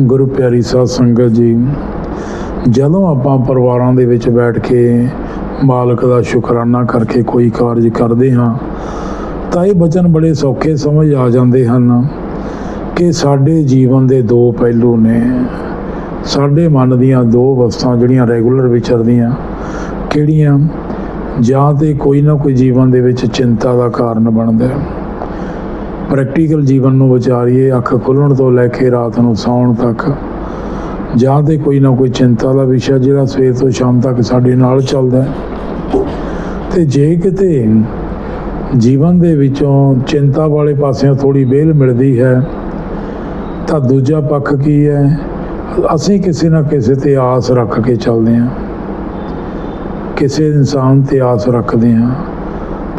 ਗੁਰੂ ਪਿਆਰੀ ਸਾਧ ਸੰਗਤ ਜੀ, ਜਦੋਂ ਆਪਾਂ ਪਰਿਵਾਰਾਂ ਦੇ ਵਿੱਚ ਬੈਠ ਕੇ ਮਾਲਕ ਦਾ ਸ਼ੁਕਰਾਨਾ ਕਰਕੇ ਕੋਈ ਕਾਰਜ ਕਰਦੇ ਹਾਂ, ਤਾਂ ਇਹ ਬਚਨ ਬੜੇ ਸੌਖੇ ਸਮਝ ਆ ਜਾਂਦੇ ਹਨ ਕਿ ਸਾਡੇ ਜੀਵਨ ਦੇ ਦੋ ਪਹਿਲੂ ਨੇ। ਸਾਡੇ ਮਨ ਦੀਆਂ ਦੋ ਅਵਸਥਾਵਾਂ ਜਿਹੜੀਆਂ ਰੈਗੂਲਰ ਵਿਚਰਦੀਆਂ, ਕਿਹੜੀਆਂ? ਜਾਂ ਤੇ ਕੋਈ ਨਾ ਕੋਈ ਜੀਵਨ ਦੇ ਵਿੱਚ ਚਿੰਤਾ ਦਾ ਕਾਰਨ ਬਣਦਾ ਹੈ। ਪ੍ਰੈਕਟੀਕਲ ਜੀਵਨ ਨੂੰ ਵਿਚਾਰੀਏ, ਅੱਖ ਖੁੱਲਣ ਤੋਂ ਲੈ ਕੇ ਰਾਤ ਨੂੰ ਸੌਣ ਤੱਕ। ਜਾਂ ਤੇ ਕੋਈ ਨਾ ਕੋਈ ਚਿੰਤਾ ਦਾ ਵਿਸ਼ਾ ਜਿਹੜਾ ਸਵੇਰ ਤੋਂ ਸ਼ਾਮ ਤੱਕ ਸਾਡੇ ਨਾਲ ਚੱਲਦਾ ਹੈ। ਤੇ ਜੇ ਕਿਤੇ ਜੀਵਨ ਦੇ ਵਿੱਚੋਂ ਚਿੰਤਾ ਵਾਲੇ ਪਾਸਿਓਂ ਥੋੜੀ ਵੇਲ ਮਿਲਦੀ ਹੈ, ਤਾਂ ਦੂਜਾ ਪੱਖ ਕੀ ਹੈ? ਅਸੀਂ ਕਿਸੇ ਨਾ ਕਿਸੇ ਤੇ ਆਸ ਰੱਖ ਕੇ ਚੱਲਦੇ ਹਾਂ। ਕਿਸੇ ਇਨਸਾਨ ਤੇ ਆਸ ਰੱਖਦੇ ਹਾਂ।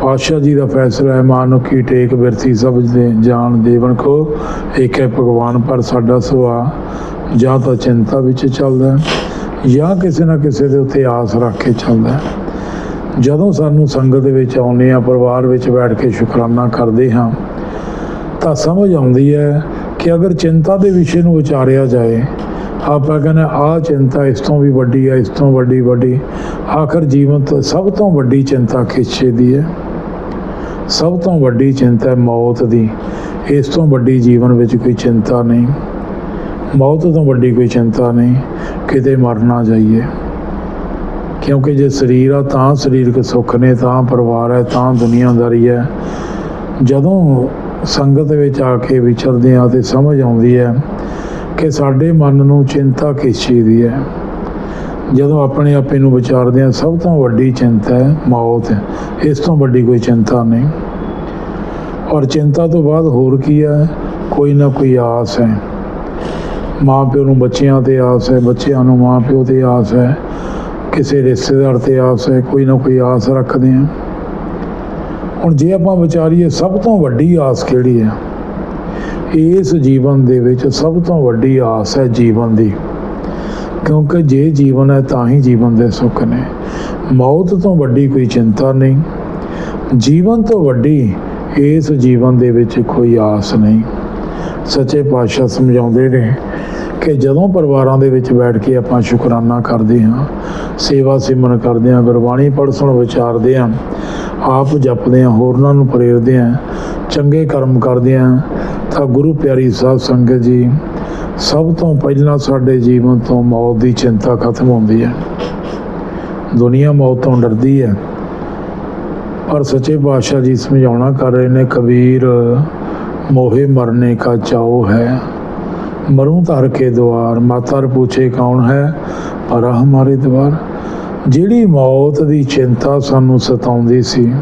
ਪਾਤਸ਼ਾਹ ਜੀ ਦਾ ਫੈਸਲਾ ਹੈ ਮਾਨੋ ਕੀ ਟੇਕ ਬਿਰਥੀ ਸਭ ਦੇ, ਜਾਣ ਦੇਵਨ ਕੋ ਇੱਕ ਹੈ ਭਗਵਾਨ, ਪਰ ਸਾਡਾ ਸੁਭਾਅ ਜਾਂ ਤਾਂ ਚਿੰਤਾ ਵਿੱਚ ਚੱਲਦਾ ਜਾਂ ਕਿਸੇ ਨਾ ਕਿਸੇ ਦੇ ਉੱਤੇ ਆਸ ਰੱਖ ਕੇ ਚੱਲਦਾ ਜਦੋਂ ਸਾਨੂੰ ਸੰਗਤ ਦੇ ਵਿੱਚ ਆਉਂਦੇ ਆ ਪਰਿਵਾਰ ਵਿੱਚ ਬੈਠ ਕੇ ਸ਼ੁਕਰਾਨਾ ਕਰਦੇ ਹਾਂ, ਤਾਂ ਸਮਝ ਆਉਂਦੀ ਹੈ ਕਿ ਅਗਰ ਚਿੰਤਾ ਦੇ ਵਿਸ਼ੇ ਨੂੰ ਵਿਚਾਰਿਆ ਜਾਏ, ਆਪਾਂ ਕਹਿੰਦੇ ਆ ਚਿੰਤਾ ਇਸ ਤੋਂ ਵੀ ਵੱਡੀ ਹੈ, ਇਸ ਤੋਂ ਵੱਡੀ ਵੱਡੀ। ਆਖਰ ਜੀਵਨ ਤੋਂ ਸਭ ਤੋਂ ਵੱਡੀ ਚਿੰਤਾ ਖਿੱਚੇ ਦੀ ਹੈ। ਸਭ ਤੋਂ ਵੱਡੀ ਚਿੰਤਾ ਹੈ ਮੌਤ ਦੀ। ਇਸ ਤੋਂ ਵੱਡੀ ਜੀਵਨ ਵਿੱਚ ਕੋਈ ਚਿੰਤਾ ਨਹੀਂ। ਮੌਤ ਤੋਂ ਵੱਡੀ ਕੋਈ ਚਿੰਤਾ ਨਹੀਂ, ਕਿਤੇ ਮਰ ਨਾ ਜਾਈਏ। ਕਿਉਂਕਿ ਜੇ ਸਰੀਰ ਆ, ਤਾਂ ਸਰੀਰਕ ਸੁੱਖ ਨੇ, ਤਾਂ ਪਰਿਵਾਰ ਹੈ, ਤਾਂ ਦੁਨੀਆਦਾਰੀ ਹੈ। ਜਦੋਂ ਸੰਗਤ ਵਿੱਚ ਆ ਕੇ ਵਿਚਰਦੇ ਆ ਤੇ ਸਮਝ ਆਉਂਦੀ ਹੈ ਕਿ ਸਾਡੇ ਮਨ ਨੂੰ ਚਿੰਤਾ ਕਿਸ ਚੀਜ਼ ਦੀ ਹੈ। ਜਦੋਂ ਆਪਣੇ ਆਪੇ ਨੂੰ ਵਿਚਾਰਦੇ ਆ ਸਭ ਤੋਂ ਵੱਡੀ ਚਿੰਤਾ ਹੈ ਮੌਤ ਹੈ। ਇਸ ਤੋਂ ਵੱਡੀ ਕੋਈ ਚਿੰਤਾ ਨਹੀਂ। ਔਰ ਚਿੰਤਾ ਤੋਂ ਬਾਅਦ ਹੋਰ ਕੀ ਹੈ? ਕੋਈ ਨਾ ਕੋਈ ਆਸ ਹੈ। ਮਾਂ ਪਿਓ ਨੂੰ ਬੱਚਿਆਂ ਤੇ ਆਸ ਹੈ, ਬੱਚਿਆਂ ਨੂੰ ਮਾਂ ਪਿਓ ਤੇ ਆਸ ਹੈ, ਕਿਸੇ ਰਿਸ਼ਤੇਦਾਰ ਤੇ ਆਸ ਹੈ, ਕੋਈ ਨਾ ਕੋਈ ਆਸ ਰੱਖਦੇ ਆ ਹੁਣ ਜੇ ਆਪਾਂ ਵਿਚਾਰੀਏ, ਸਭ ਤੋਂ ਵੱਡੀ ਆਸ ਕਿਹੜੀ ਹੈ? ਇਸ ਜੀਵਨ ਦੇ ਵਿੱਚ ਸਭ ਤੋਂ ਵੱਡੀ ਆਸ ਹੈ ਜੀਵਨ ਦੀ। ਕਿਉਂਕਿ ਜੇ ਜੀਵਨ ਹੈ ਤਾਂ ਹੀ ਜੀਵਨ ਦੇ ਸੁੱਖ ਨੇ। ਮੌਤ ਤੋਂ ਵੱਡੀ ਕੋਈ ਚਿੰਤਾ ਨਹੀਂ। ਜੀਵਨ ਤੋਂ ਵੱਡੀ ਇਸ ਜੀਵਨ ਦੇ ਵਿੱਚ ਕੋਈ ਆਸ ਨਹੀਂ। ਸੱਚੇ ਪਾਤਸ਼ਾਹ ਸਮਝਾਉਂਦੇ ਨੇ ਕਿ ਜਦੋਂ ਪਰਿਵਾਰਾਂ ਦੇ ਵਿੱਚ ਬੈਠ ਕੇ ਆਪਾਂ ਸ਼ੁਕਰਾਨਾ ਕਰਦੇ ਹਾਂ, ਸੇਵਾ ਸਿਮਰਨ ਕਰਦੇ ਹਾਂ, ਗੁਰਬਾਣੀ ਪੜ੍ਹ ਸੁਣ ਵਿਚਾਰਦੇ ਹਾਂ, ਆਪ ਜਪਦੇ ਹਾਂ, ਹੋਰਨਾਂ ਨੂੰ ਪ੍ਰੇਰਦੇ ਹਾਂ, ਚੰਗੇ ਕਰਮ ਕਰਦੇ ਹਾਂ, ਤਾਂ ਗੁਰੂ ਪਿਆਰੀ ਸਾਧ ਸੰਗਤ ਜੀ ਸਭ ਤੋਂ ਪਹਿਲਾਂ ਸਾਡੇ ਜੀਵਨ ਤੋਂ ਮੌਤ ਦੀ ਚਿੰਤਾ ਖਤਮ ਹੁੰਦੀ ਹੈ। ਦੁਨੀਆ ਮੌਤ ਤੋਂ ਡਰਦੀ ਹੈ। ਪਰ ਸੱਚੇ ਪਾਤਸ਼ਾਹ ਜੀ ਸਮਝਾਉਣਾ ਕਰ ਰਹੇ ਨੇ, ਕਬੀਰ, ਮੋਹੇ ਮਰਨੇ ਕਾ ਚਾਓ ਹੈ। ਮਰੂੰ ਧਰ ਕੇ ਦੁਆਰ ਮਾਤਰ ਪੁੱਛੇ ਕੌਣ ਹੈ, ਪਰ ਹਮਾਰੇ ਦਵਾਰ। ਜਿਹੜੀ ਮੌਤ ਦੀ ਚਿੰਤਾ ਸਾਨੂੰ ਸਤਾਉਂਦੀ ਸੀ,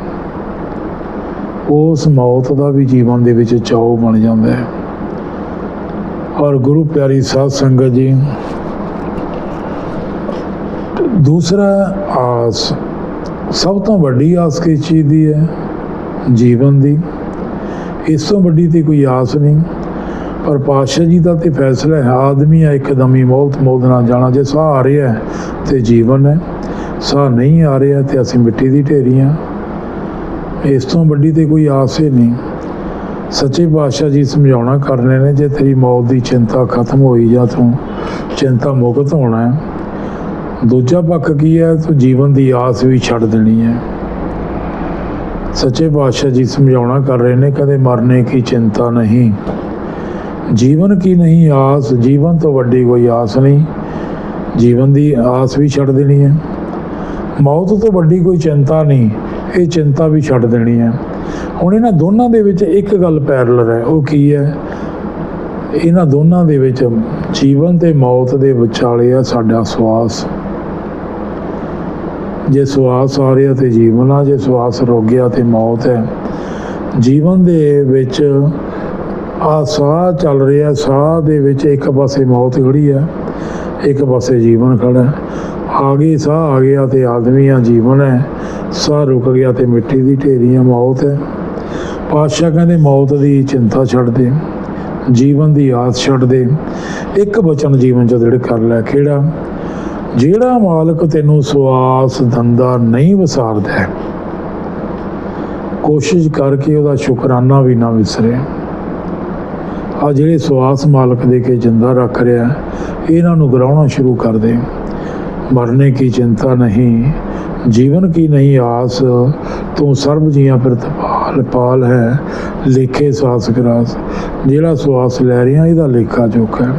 ਉਸ ਮੌਤ ਦਾ ਵੀ ਜੀਵਨ ਦੇ ਵਿੱਚ ਚਾਓ ਬਣ ਜਾਂਦਾ ਹੈ। ਔਰ ਗੁਰੂ ਪਿਆਰੀ ਸਾਧ ਸੰਗਤ ਜੀ, ਦੂਸਰਾ ਆਸ, ਸਭ ਤੋਂ ਵੱਡੀ ਆਸ ਕਿਸ ਚੀਜ਼ ਦੀ ਹੈ? ਜੀਵਨ ਦੀ। ਇਸ ਤੋਂ ਵੱਡੀ ਤੇ ਕੋਈ ਆਸ ਨਹੀਂ। ਪਰ ਪਾਤਸ਼ਾਹ ਜੀ ਦਾ ਤੇ ਫੈਸਲਾ ਹੈ, ਆਦਮੀ ਆ ਇੱਕਦਮ ਹੀ ਮੌਤ ਮੌਤ ਨਾਲ ਜਾਣਾ। ਜੇ ਸਾਹ ਆ ਰਿਹਾ ਹੈ, ਤੇ ਜੀਵਨ ਹੈ। ਸਾਹ ਨਹੀਂ ਆ ਰਿਹਾ ਤੇ ਅਸੀਂ ਮਿੱਟੀ ਦੀ ਢੇਰੀ ਢੇਰੀਆਂ ਇਸ ਤੋਂ ਵੱਡੀ ਤੇ ਕੋਈ ਆਸ ਹੀ ਨਹੀਂ। ਸੱਚੇ ਪਾਤਸ਼ਾਹ ਜੀ ਸਮਝਾਉਣਾ ਕਰਨੇ ਨੇ ਜੇ ਤੇਰੀ ਮੌਤ ਦੀ ਚਿੰਤਾ ਖਤਮ ਹੋਈ ਜਾਂ ਤੂੰ ਚਿੰਤਾ ਮੁਕਤ ਹੋਣਾ ਹੈ। ਦੂਜਾ ਪੱਖ ਕੀ ਹੈ? ਤੂੰ ਜੀਵਨ ਦੀ ਆਸ ਵੀ ਛੱਡ ਦੇਣੀ ਹੈ। ਸੱਚੇ ਪਾਤਸ਼ਾਹ ਜੀ ਸਮਝਾਉਣਾ ਕਰ ਰਹੇ ਨੇ, ਕਦੇ ਮਰਨੇ ਕੀ ਚਿੰਤਾ ਨਹੀਂ। ਜੀਵਨ ਕੀ ਨਹੀਂ ਆਸ? ਜੀਵਨ ਤੋਂ ਵੱਡੀ ਕੋਈ ਆਸ ਨਹੀਂ। ਜੀਵਨ ਦੀ ਆਸ ਵੀ ਛੱਡ ਦੇਣੀ ਹੈ। ਮੌਤ ਤੋਂ ਵੱਡੀ ਕੋਈ ਚਿੰਤਾ ਨਹੀਂ। ਇਹ ਚਿੰਤਾ ਵੀ ਛੱਡ ਦੇਣੀ ਹੈ। ਹੁਣ ਇਹਨਾਂ ਦੋਨਾਂ ਦੇ ਵਿੱਚ ਇੱਕ ਗੱਲ ਪੈਰਲਰ ਹੈ, ਉਹ ਕੀ ਹੈ? ਇਹਨਾਂ ਦੋਨਾਂ ਦੇ ਵਿੱਚ ਜੀਵਨ ਤੇ ਮੌਤ ਦੇ ਵਿਚਾਲੇ ਆ ਸਾਡਾ ਸਵਾਸ। ਜੇ ਸਵਾਸ ਆ ਰਿਹਾ ਤੇ ਜੀਵਨ ਆ, ਜੇ ਸਵਾਸ ਰੁਕ ਗਿਆ ਤੇ ਮੌਤ ਹੈ। ਜੀਵਨ ਦੇ ਵਿੱਚ ਆ ਸਾਹ ਚੱਲ ਰਿਹਾ, ਸਾਹ ਦੇ ਵਿੱਚ ਇੱਕ ਪਾਸੇ ਮੌਤ ਖੜੀ ਹੈ, ਇੱਕ ਪਾਸੇ ਜੀਵਨ ਖੜਾ ਹੈ। ਆ ਗਈ, ਸਾਹ ਆ ਗਿਆ ਤੇ ਆਦਮੀ ਆ ਜੀਵਨ ਹੈ। ਸਾਹ ਰੁਕ ਗਿਆ ਤੇ ਮਿੱਟੀ ਦੀ ਢੇਰੀ ਆ ਮੌਤ ਹੈ। ਪਾਤਸ਼ਾਹ ਕਹਿੰਦੇ, ਮੌਤ ਦੀ ਚਿੰਤਾ ਛੱਡ ਦੇ, ਜੀਵਨ ਦੀ ਆਸ ਛੱਡ ਦੇ। ਇੱਕ ਬਚਨ ਜੀਵਨ ਚ ਦ੍ਰਿੜ ਕਰ ਲੈ, ਕਿਹੜਾ? ਜਿਹੜਾ ਮਾਲਕ ਤੈਨੂੰ ਸਵਾਸ ਧੰਦਾ ਨਹੀਂ ਵਿਸਾਰਦਾ ਕੋਸ਼ਿਸ਼ ਕਰਕੇ ਉਹਦਾ ਸ਼ੁਕਰਾਨਾ ਵੀ ਨਾ ਵਿਸਰੇ। ਆ ਜਿਹੜੇ ਸਵਾਸ ਮਾਲਕ ਦੇ ਕੇ ਜਿੰਦਾ ਰੱਖ ਰਿਹਾ, ਇਹਨਾਂ ਨੂੰ ਗਰਾਉਣਾ ਸ਼ੁਰੂ ਕਰ ਦੇ। ਮਰਨੇ ਕੀ ਚਿੰਤਾ ਨਹੀਂ, ਜੀਵਨ ਕੀ ਨਹੀਂ, ਆਸ ਤੂੰ ਸਰਬ ਜੀਆਂ ਪ੍ਰਤਪਾਲ ਪਾਲ ਹੈ, ਲੇਖੇ ਸਵਾਸ ਗਰਾਸ। ਜਿਹੜਾ ਸਵਾਸ ਲੈ ਰਿਹਾ, ਇਹਦਾ ਲੇਖਾ ਜੋਖਾ ਹੈ।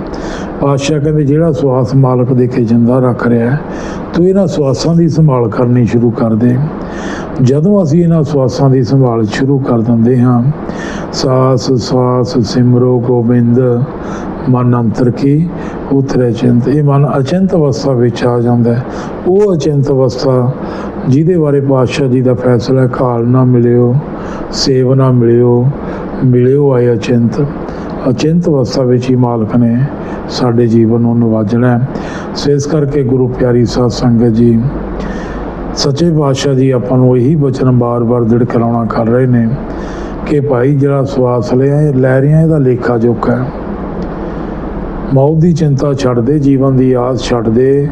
ਪਾਤਸ਼ਾਹ ਕਹਿੰਦੇ, ਜਿਹੜਾ ਸਵਾਸ ਮਾਲਕ ਦੇ ਕੇ ਜਿੰਦਾ ਰੱਖ ਰਿਹਾ ਤੂੰ ਇਹਨਾਂ ਸਵਾਸਾਂ ਦੀ ਸੰਭਾਲ ਕਰਨੀ ਸ਼ੁਰੂ ਕਰ ਦੇ। ਜਦੋਂ ਅਸੀਂ ਇਹਨਾਂ ਸਵਾਸਾਂ ਦੀ ਸੰਭਾਲ ਸ਼ੁਰੂ ਕਰ ਦਿੰਦੇ ਹਾਂ, ਸਾਸ ਸਵਾਸ ਸਿਮਰੋ, ਗੋਬਿੰਦ, ਮਨ ਅੰਤਰ ਕੀ, ਉਤਰੇ ਚਿੰਤ। ਇਹ ਮਨ ਅਚਿੰਤ ਅਵਸਥਾ ਵਿੱਚ ਆ ਜਾਂਦਾ ਹੈ। ਉਹ ਅਚਿੰਤ ਅਵਸਥਾ ਜਿਹਦੇ ਬਾਰੇ ਪਾਤਸ਼ਾਹ ਜੀ ਦਾ ਫੈਸਲਾ ਕਾਲ ਨਾ ਮਿਲਿਓ। ਸੇਵ ਨਾ ਮਿਲਿਓ ਮਿਲਿਓ ਆਏ ਅਚਿੰਤ। ਅਚਿੰਤ ਅਵਸਥਾ ਵਿੱਚ ਹੀ ਮਾਲਕ ਨੇ ਸਾਡੇ ਜੀਵਨ ਨੂੰ ਨਵਾਜਣਾ ਸੋ ਇਸ ਕਰਕੇ ਗੁਰੂ ਪਿਆਰੀ ਸਾਧ ਸੰਗਤ ਜੀ, ਸੱਚੇ ਪਾਤਸ਼ਾਹ ਜੀ ਆਪਾਂ ਨੂੰ ਇਹੀ ਬਚਨ ਬਾਰ-ਬਾਰ ਦ੍ਰਿੜ ਕਰਾਉਣਾ ਕਰ ਰਹੇ ਨੇ ਕਿ ਭਾਈ ਜਿਹੜਾ ਸਵਾਸ ਲਿਆ ਲੈ ਰਿਹਾ, ਇਹਦਾ ਲੇਖਾ ਜੋਖਾ ਹੈ। ਮੌਤ ਦੀ ਚਿੰਤਾ ਛੱਡ ਦੇ, ਜੀਵਨ ਦੀ ਆਸ ਛੱਡ ਦੇ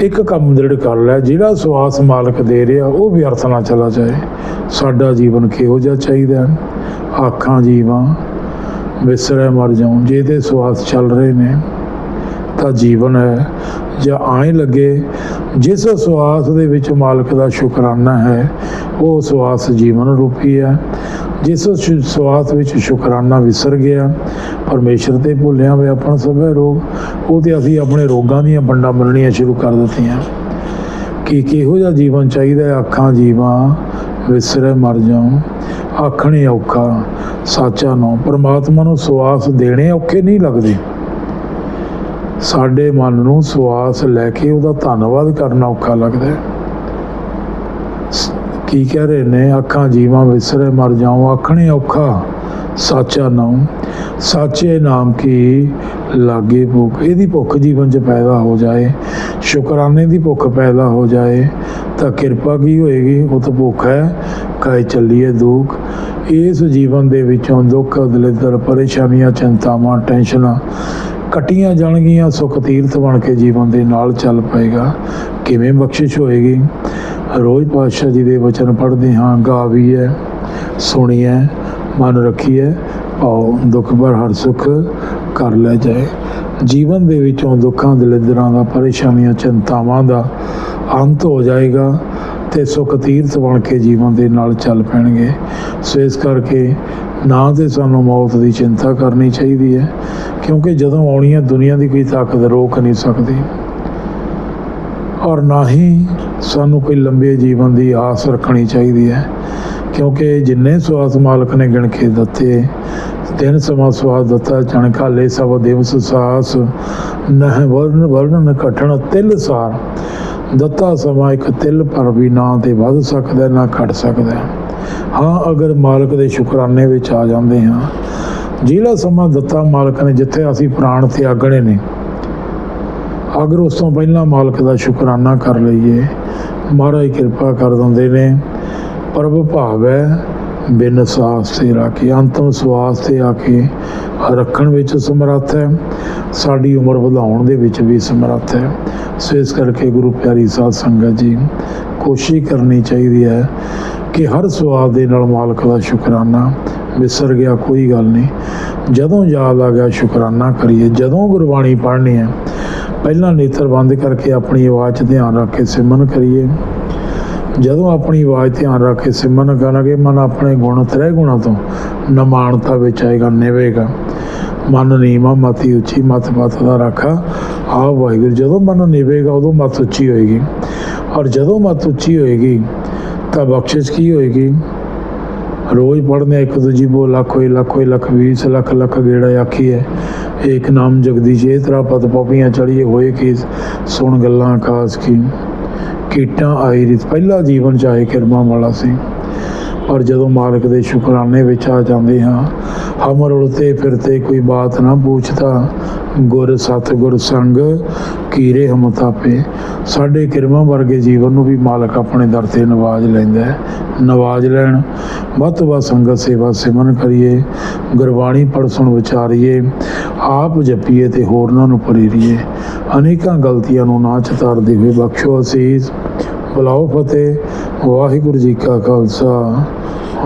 ਇੱਕ ਕੰਮ ਦ੍ਰਿੜ ਕਰ ਲੈ, ਜਿਹੜਾ ਸਵਾਸ ਮਾਲਕ ਦੇ ਰਿਹਾ, ਉਹ ਵਿਅਰਥ ਨਾ ਚਲਾ ਜਾਏ। ਸਾਡਾ ਜੀਵਨ ਕਿਹੋ ਜਿਹਾ ਚਾਹੀਦਾ ਆਖਾਂ ਜੀਵਾਂ, ਵਿਸਰੇ ਮਰ ਜਾਉਂ, ਜੇ ਤੇ ਸਵਾਸ ਚੱਲ ਰਹੇ ਨੇ, ਤਾਂ ਜੀਵਨ ਹੈ। ਜਾਂ ਆਏ ਲੱਗੇ, ਜਿਸ ਸਵਾਸ ਦੇ ਵਿੱਚ ਮਾਲਕ ਦਾ ਸ਼ੁਕਰਾਨਾ ਹੈ, ਉਹ ਸਵਾਸ ਜੀਵਨ ਰੂਪੀ ਹੈ। ਜਿਸ ਸ਼ੁ- ਵਿੱਚ ਸ਼ੁਕਰਾਨਾ ਵਿਸਰ ਗਿਆ, ਪਰਮੇਸ਼ਰ ਤੇ ਭੁੱਲਿਆ ਵੇ ਆਪਣਾ ਸਭੇ ਰੋਗ, ਉਹ ਤੇ ਅਸੀਂ ਆਪਣੇ ਰੋਗਾਂ ਦੀਆਂ ਵੰਡਾਂ ਮੰਨਣੀਆਂ ਸ਼ੁਰੂ ਕਰ ਦਿੱਤੀਆਂ। ਕਿ ਕਿਹੋ ਜਿਹਾ ਜੀਵਨ ਚਾਹੀਦਾ ਅੱਖਾਂ ਜੀਵਾਂ, ਵਿਸਰੇ ਮਰ ਜਾਉਂ, ਆਖਣੇ ਔਖਾ, ਸਾਚਾ ਨੋ, ਪਰਮਾਤਮਾ ਨੂੰ ਸੁਆਸ ਦੇਣੇ ਔਖੇ ਨਹੀਂ ਲੱਗਦੇ। ਸਾਡੇ ਮਨ ਨੂੰ ਸੁਆਸ ਲੈ ਕੇ ਉਹਦਾ ਧੰਨਵਾਦ ਕਰਨਾ ਔਖਾ ਲੱਗਦਾ ਹੈ। ਕੀ ਕਹਿ ਰਹੇ ਨੇ? ਅੱਖਾਂ ਜੀਵਾਂ ਵਿਸਰੇ, ਮਰ ਜਾਉਂ ਆਖਣੇ ਔਖਾ। ਸਾਚਾ ਨਾਮ ਸਾਚੇ ਨਾਮ ਕੀ ਲਾਗੇ ਭੁੱਖ? ਇਹਦੀ ਭੁੱਖ ਜੀਵਨ 'ਚ ਪੈਦਾ ਹੋ ਜਾਏ, ਸ਼ੁਕਰਾਨੇ ਦੀ ਭੁੱਖ ਪੈਦਾ ਹੋ ਜਾਏ, ਤਾਂ ਕਿਰਪਾ ਕੀ ਹੋਏਗੀ? ਉਹ ਤਾਂ ਭੁੱਖ ਹੈ ਕਾਇ ਚੱਲੀਏ ਦੁੱਖ? ਇਸ ਜੀਵਨ ਦੇ ਵਿੱਚੋਂ ਦੁੱਖ, ਦਲਿੱਦਰ, ਪਰੇਸ਼ਾਨੀਆਂ, ਚਿੰਤਾਵਾਂ, ਟੈਨਸ਼ਨਾਂ ਕਟੀਆਂ ਜਾਣਗੀਆਂ, ਸੁਖ ਤੀਰਥ ਬਣ ਕੇ ਜੀਵਨ ਦੇ ਨਾਲ ਚੱਲ ਪਏਗਾ। ਕਿਵੇਂ ਬਖਸ਼ਿਸ਼ ਹੋਏਗੀ? ਰੋਜ਼ ਪਾਤਸ਼ਾਹ ਜੀ ਦੇ ਵਚਨ ਪੜ੍ਹਦੇ ਹਾਂ ਗਾਵੀਐ ਸੁਣੀਐ, ਮਨ ਰੱਖੀਐ ਪਾਓ ਦੁੱਖ ਭਰ ਹਰ ਸੁਖ ਕਰ ਲੈ ਜਾਏ। ਜੀਵਨ ਦੇ ਵਿੱਚੋਂ ਦੁੱਖਾਂ, ਦਲਿੱਦਰਾਂ ਦਾ, ਪਰੇਸ਼ਾਨੀਆਂ, ਚਿੰਤਾਵਾਂ ਦਾ ਅੰਤ ਹੋ ਜਾਏਗਾ ਤੇ ਸੁਖ ਤੀਰਥ ਬਣ ਕੇ ਜੀਵਨ ਦੇ ਨਾਲ ਚੱਲ ਪੈਣਗੇ। ਸੋ ਇਸ ਕਰਕੇ ਨਾ ਤੇ ਸਾਨੂੰ ਮੌਤ ਦੀ ਚਿੰਤਾ ਕਰਨੀ ਚਾਹੀਦੀ ਹੈ, ਕਿਉਂਕਿ ਜਦੋਂ ਆਉਣੀ ਹੈ ਦੁਨੀਆ ਦੀ ਕੋਈ ਤਾਕਤ ਰੋਕ ਨਹੀਂ ਸਕਦੀ। ਔਰ ਨਾ ਹੀ ਸਾਨੂੰ ਕੋਈ ਲੰਬੇ ਜੀਵਨ ਦੀ ਆਸ ਰੱਖਣੀ ਚਾਹੀਦੀ ਹੈ, ਕਿਉਂਕਿ ਜਿੰਨੇ ਸਵਾਸ ਮਾਲਕ ਨੇ ਗਿਣ ਕੇ ਦਿੱਤੇ, ਤਿੰਨ ਸਮਾਂ ਸਵਾਸ ਦਿੱਤਾ ਚਣਕਾਲੇ ਲੈ ਸਭ ਦਿਵਸ ਸਾਸ, ਨਹ ਵਰਨ ਵਰਨ ਘਟਣ ਤਿਲ ਸਾਰ। ਦਿੱਤਾ ਸਮਾਂ ਇੱਕ ਤਿਲ ਪਰ ਵੀ ਨਾ ਤੇ ਵੱਧ ਸਕਦਾ, ਨਾ ਘਟ ਸਕਦਾ। ਹਾਂ, ਅਗਰ ਮਾਲਕ ਦੇ ਸ਼ੁਕਰਾਨੇ ਵਿੱਚ ਆ ਜਾਂਦੇ ਹਾਂ, ਜਿਹੜਾ ਸਮਾਂ ਦਿੱਤਾ ਮਾਲਕ ਨੇ ਜਿੱਥੇ ਅਸੀਂ ਪ੍ਰਾਣ ਤਿਆਗਣੇ ਨੇ, ਅਗਰ ਉਸ ਤੋਂ ਪਹਿਲਾਂ ਮਾਲਕ ਦਾ ਸ਼ੁਕਰਾਨਾ ਕਰ ਲਈਏ ਮਹਾਰਾਜ ਕਿਰਪਾ ਕਰ ਦਿੰਦੇ ਨੇ। ਪ੍ਰਭ ਭਾਵੈ ਬਿਨ ਸਾਸ ਤੇ ਰਾਖੀ, ਅੰਤਮ ਸਵਾਸ ਤੇ ਆ ਕੇ ਰੱਖਣ ਵਿੱਚ ਸਮਰੱਥ ਹੈ। ਸਾਡੀ ਉਮਰ ਵਧਾਉਣ ਦੇ ਵਿੱਚ ਵੀ ਸਮਰੱਥ ਹੈ। ਸੋ ਇਸ ਕਰਕੇ ਗੁਰੂ ਪਿਆਰੀ ਸਾਧ ਸੰਗਤ ਜੀ, ਕੋਸ਼ਿਸ਼ ਕਰਨੀ ਚਾਹੀਦੀ ਹੈ ਕਿ ਹਰ ਸਵਾਲ ਦੇ ਨਾਲ ਮਾਲਕ ਦਾ ਸ਼ੁਕਰਾਨਾ ਵਿਸਰ ਗਿਆ, ਕੋਈ ਗੱਲ ਨਹੀਂ। ਜਦੋਂ ਯਾਦ ਆ ਗਿਆ, ਸ਼ੁਕਰਾਨਾ ਕਰੀਏ। ਜਦੋਂ ਗੁਰਬਾਣੀ ਪੜ੍ਹਨੀ ਹੈ ਪਹਿਲਾਂ ਨੇਤਰ ਬੰਦ ਕਰਕੇ ਆਪਣੀ ਆਵਾਜ਼ 'ਚ ਧਿਆਨ ਰੱਖ ਕੇ ਸਿਮਰਨ ਕਰੀਏ। ਜਦੋਂ ਆਪਣੀ ਆਵਾਜ਼ ਧਿਆਨ ਰੱਖ ਕੇ ਸਿਮਰਨ ਕਰਾਂਗੇ, ਮਨ ਆਪਣੇ ਗੁਣ ਤਰੇ ਗੁਣਾਂ ਤੋਂ ਨਮਾਨਤਾ ਵਿੱਚ ਆਏਗਾ, ਨਿਵੇਗਾ। ਮਨ ਨੀਮਾ ਮਤੀ ਉੱਚੀ, ਮਤ ਪਤ ਦਾ ਰਾਖਾ। ਆ ਵਾਹਿਗੁਰੂ, ਜਦੋਂ ਮਨ ਨਿਵੇਗਾ, ਉਦੋਂ ਮਤ ਉੱਚੀ ਹੋਏਗੀ। ਔਰ ਜਦੋਂ ਮਤ ਉੱਚੀ ਹੋਏਗੀ, ਤਾਂ ਬਖਸ਼ਿਸ਼ ਕੀ ਹੋਏਗੀ? ਰੋਜ਼ ਪੜ੍ਹਨੇ ਇੱਕ ਦੂਜੀ ਬੋ ਲੱਖ ਹੋਏ ਲੱਖ ਹੋਏ, ਲੱਖ ਵੀਸ ਲੱਖ ਲੱਖ ਗੇੜਾ ਆਖੀ ਹੈ। ਏਕ ਨਾਮ ਜਗਦੀਸ਼, ਇਹ ਪਤ ਪਪੀਆਂ ਚੜੀਏ ਹੋਏ ਕੀ ਸੁਣ ਗੱਲਾਂ ਆਕਾਸ਼ ਕੀ। ਕੀਟਾਂ ਆਈ ਰਿਤ, ਪਹਿਲਾ ਜੀਵਨ ਚਾਹੇ ਕਿਰਮਾ ਵਾਲਾ ਸੀ। ਪਰ ਜਦੋਂ ਮਾਲਕ ਦੇ ਸ਼ੁਕਰਾਨੇ ਵਿੱਚ ਆ ਜਾਂਦੇ ਹਾਂ, ਹਮਰ ਉਲਤੇ ਫਿਰਤੇ ਕੋਈ ਬਾਤ ਨਾ ਪੁੱਛਦਾ। ਗੁਰ ਸਤ ਗੁਰ ਸੰਗ ਕੀਰੇ ਹਮ ਸਾਡੇ ਕਿਰਮਾਂ ਵਰਗੇ ਜੀਵਨ ਨੂੰ ਵੀ ਮਾਲਕ ਆਪਣੇ ਦਰ ਤੇ ਨਵਾਜ ਲੈਂਦਾ ਹੈ। ਨਵਾਜ ਲੈਣ ਵੱਧ ਵੱਧ ਸੰਗਤ ਸੇਵਾ ਸਿਮਰਨ ਕਰੀਏ। ਗੁਰਬਾਣੀ ਪੜ ਸੁਣ ਵਿਚਾਰੀਏ। ਆਪ ਜਪੀਏ ਤੇ ਹੋਰਨਾਂ ਨੂੰ ਪ੍ਰੇਰੀਏ ਅਨੇਕਾਂ ਗਲਤੀਆਂ ਨੂੰ ਨਾ ਚਤਾਰਦੇ ਹੋਏ ਬਖਸ਼ੋ ਅਸੀਸ। ਬੁਲਾਓ ਫਤਿਹ। ਵਾਹਿਗੁਰੂ ਜੀ ਕਾ ਖਾਲਸਾ।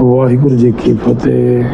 ਵਾਹਿਗੁਰੂ ਜੀ ਕੀ ਫਤਿਹ।